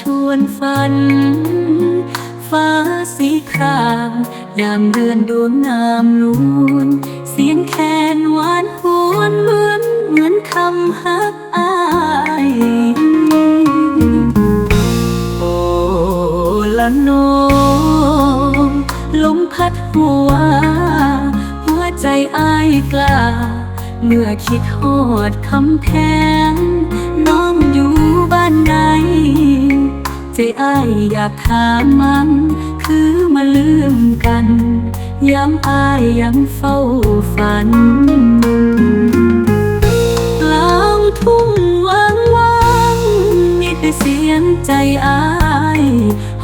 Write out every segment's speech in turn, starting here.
ชวนฝัน ฟ้าสีครามยามเดือนดวงงามนูน เสียงแคนหวานหวนเหมือนเหมือนคำฮักอายโอ้ละโนมลมพัดหัว หัวใจอายกล้าเมื่อคิดหอดคำแพง ใจอายอยากถามมัน คือมาลืมกันย้ำอายยังเฝ้าฝันกลางทุ่งว่างว่างๆมีแต่เสียงใจอาย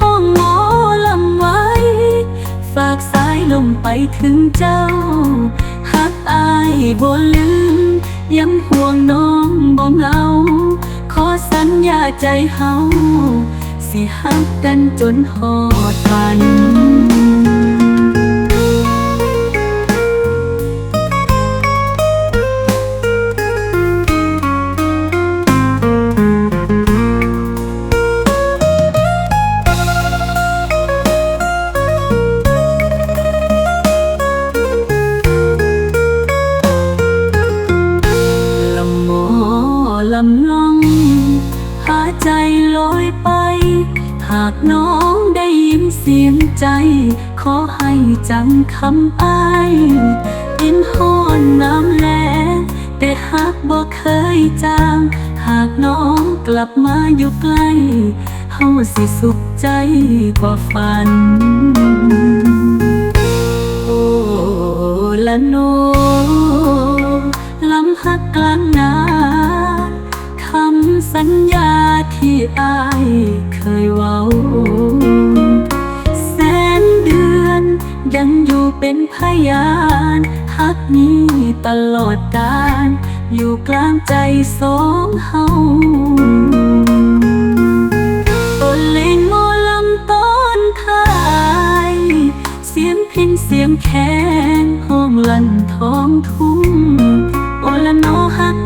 ห้องหมอลำไว้ ฝากสายลงไปถึงเจ้าหักอายบ่ลืมย้ำห่วงน้องบ่เงาขอสัญญาใจเฮา สิหักกันจนหอดฝันากน้องได้ยินเสียงใจ ขอให้จำคำอ้ายกินห้อนน้ำแลแต่หากบ่เคยจางหากน้องกลับมาอยู่ใกล้เฮาสิสุขใจกว่าฝัน โอ้ละโน ใจสองเฮาตนเลงโมลำต้นทายเสียงพินเสียงแคนห้องลั่นท้องทุ่งโอละโนหัก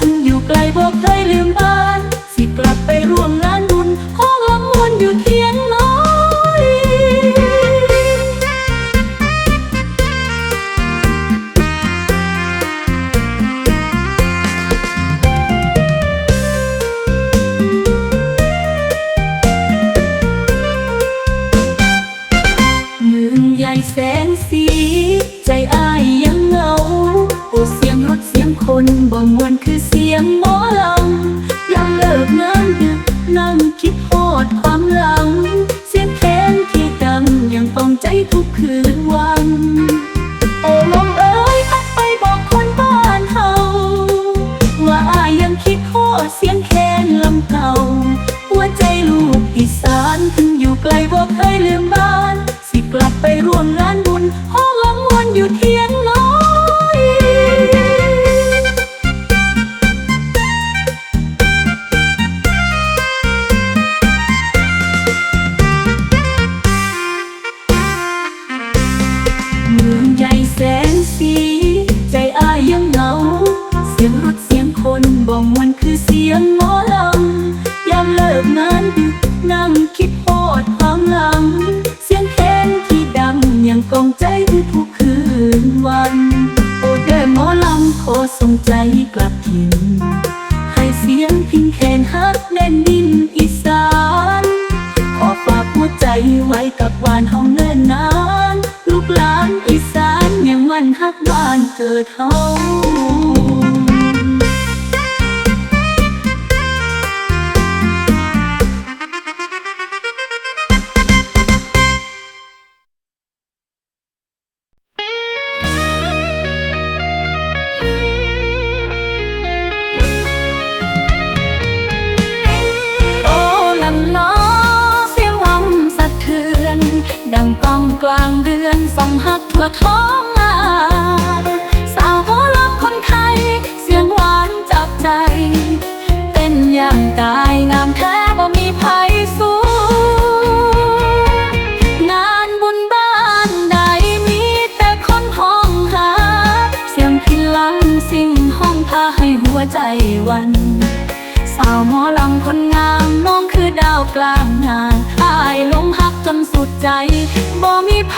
ถึงอยู่ไกลบอกเคยลืมบ้า กบ้ ดาวกลางงานอายลงหักจนสุดใจบ่มีไผ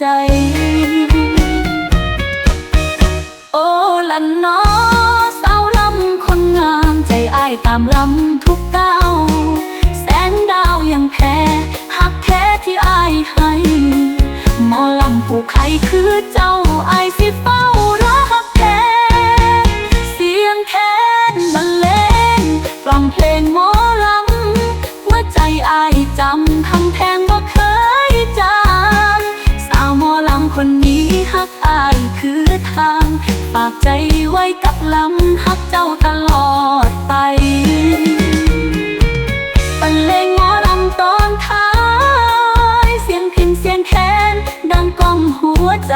ใจ โอ้ลันนอสาวลำคนงามใจอายตามลำทุกก้าวแสนดาวยังแพ้หักแท้ที่อายให้หมอลำผู้ใครคือเจ้าอายสิเฝ้ารักแท้เสียงแค้นบรรเลงฟังเพลงหมอ ฝากใจไว้กับลำฮักเจ้าตลอดไปบรรเลงหมอลำตอนท้าย เสียงพินเสียงแคนดังก้องหัวใจ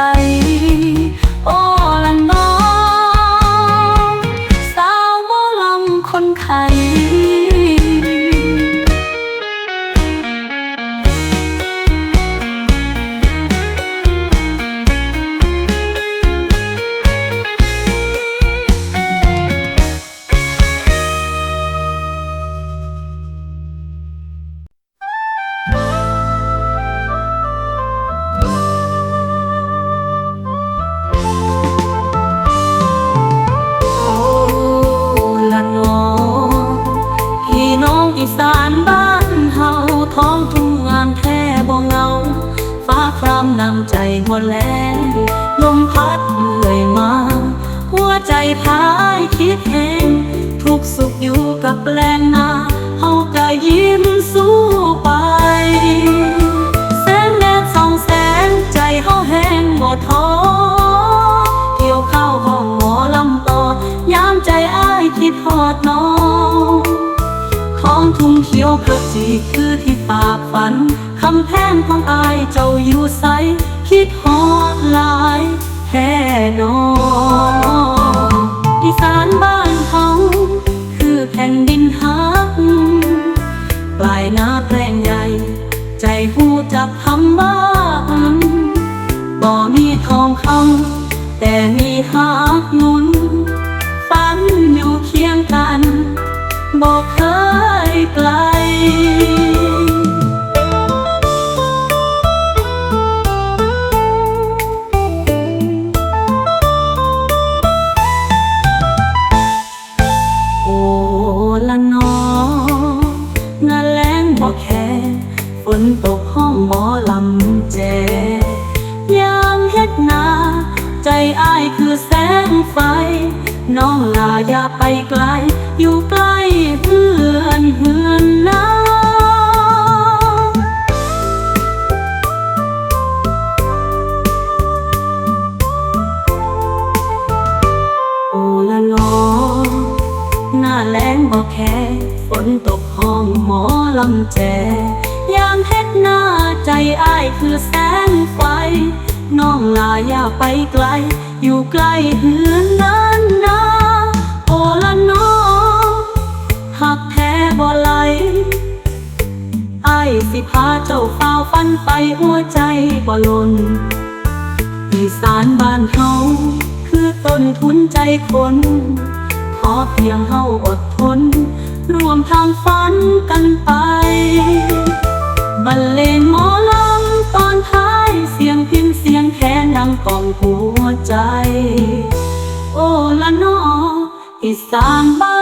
ฟ้าครามนำใจหัวแลงลมพัดเลื่อยมา หัวใจพายคิดเองทุกสุขอยู่กับแปลงนาเฮาก็ยิ้มสู้ไป แสงแดดส่องแสงใจเฮาแห้งบ่ท้อเกี่ยวข้าวห้องหมอลำต่อยามใจอ้ายคิดฮอดน้อง ท้องทุ่งเขียวกระจีคือที่ฝากฝัน คำแพงของอายเจ้าอยู่ใส คิดฮอดหลายแค่น้องอีสานบ้านเขาคือแผ่นดินฮักปลายนาแปลงใหญ่ ใจหูจับคำบ้านบ่มีทองคำแต่มีหักนุนฝันอยู่เคียงกันบอก กลออยู่ใกล้เหือนนั้นนาโอละนอหักแท้บ่ไหลไอ้าสิพาเจ้าฟ้าฟันไปหัวใจบ่หลนอีสานบ้านเฮาคือต้นทุนใจคนขอเพียงเฮาอดทน รวมทางฝันกันไปบรรเลงหมอลำตอนท้าย เสียงพินเสียงแค่นังกล่องหัวใจ โอ้ละนออีสานบ้าน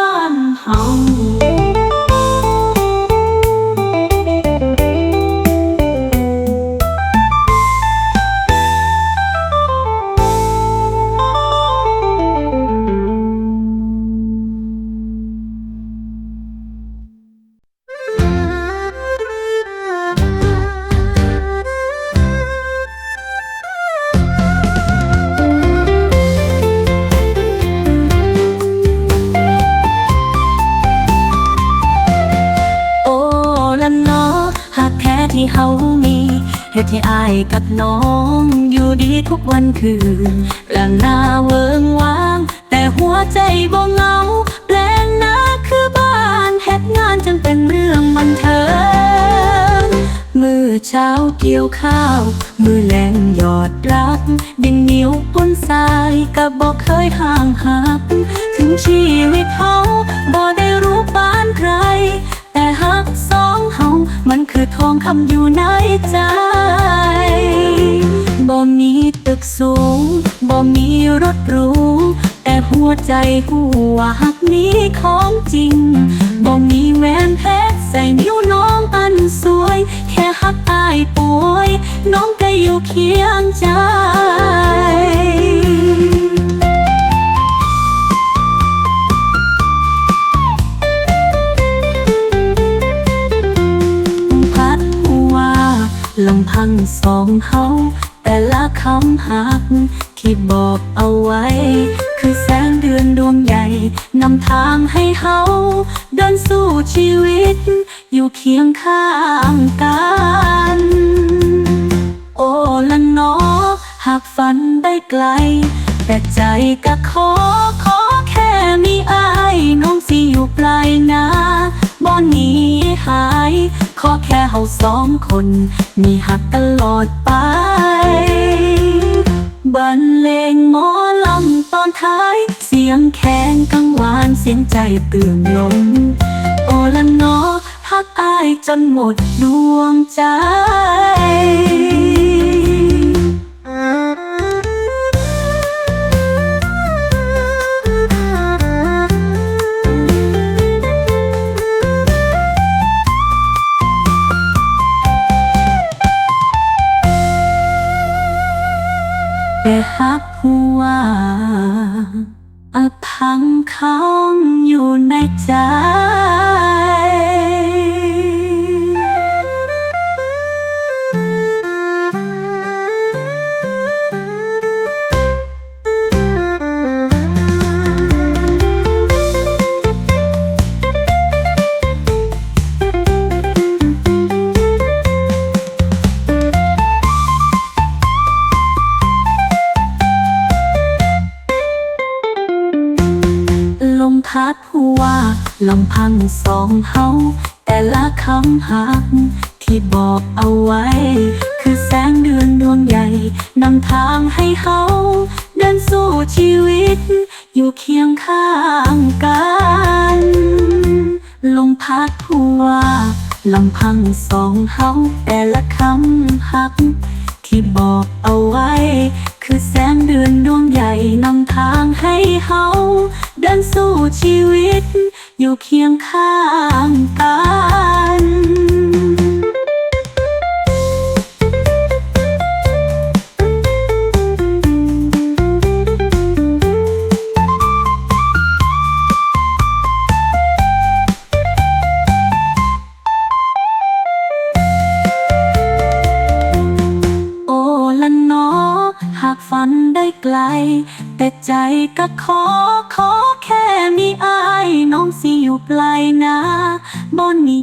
เหตุที่อายกับน้อง อยู่ดีทุกวันคืนและหน้าเวิงว้าง แต่หัวใจบ่เงาแปลงนาคือบ้านเหตุงานจึงเป็นเรื่องบันเทิงมือเช้าเกี่ยวข้าว มือแรงหยอดรัก ดินเหนียวปนทรายก็บอกเคยห่างหัก ถึงชีวิตเขาบ่ได้รู้ปานใคร แต่หักสองเฮามันคือทองคำอยู่ในใจ สูง บ่มีรถหรูแต่หัวใจหัวหักนี้ของจริง บ่มีแหวนเพชรใส่นิ้วน้องอันสวย แค่หักอายป่วย น้องก็อยู่เคียงใจพัดหัวลำพังสองเฮา แต่ละคำหักที่บอกเอาไว้ คือแสงเดือนดวงใหญ่นำทางให้เฮาเดินสู่ชีวิต อยู่เคียงข้างกัน โอ้ละนอหากฝันได้ไกล แต่ใจก็ขอขอแค่มีอาย น้องสิอยู่ปลายนาบ่หนีหาย ขอแค่เฮาสองคน มีหักตลอดไปบรรเลงหมอลำตอนท้าย เสียงแครงกังวานเสียงใจตื่นลมโอละนอฮักอายจนหมดดวงใจ พังสองเฮาแต่ละคำหักที่บอกเอาไว้ คือแสงเดือนดวงใหญ่นำทางให้เฮาเดินสู่ชีวิต อยู่เคียงข้างกัน ลมพัดหัวลำพังสองเฮาแต่ละคำหัก ที่บอกเอาไว้ คือแสงเดือนดวงใหญ่นำทางให้เฮาเดินสู่ชีวิต อยู่เคียงข้างกัน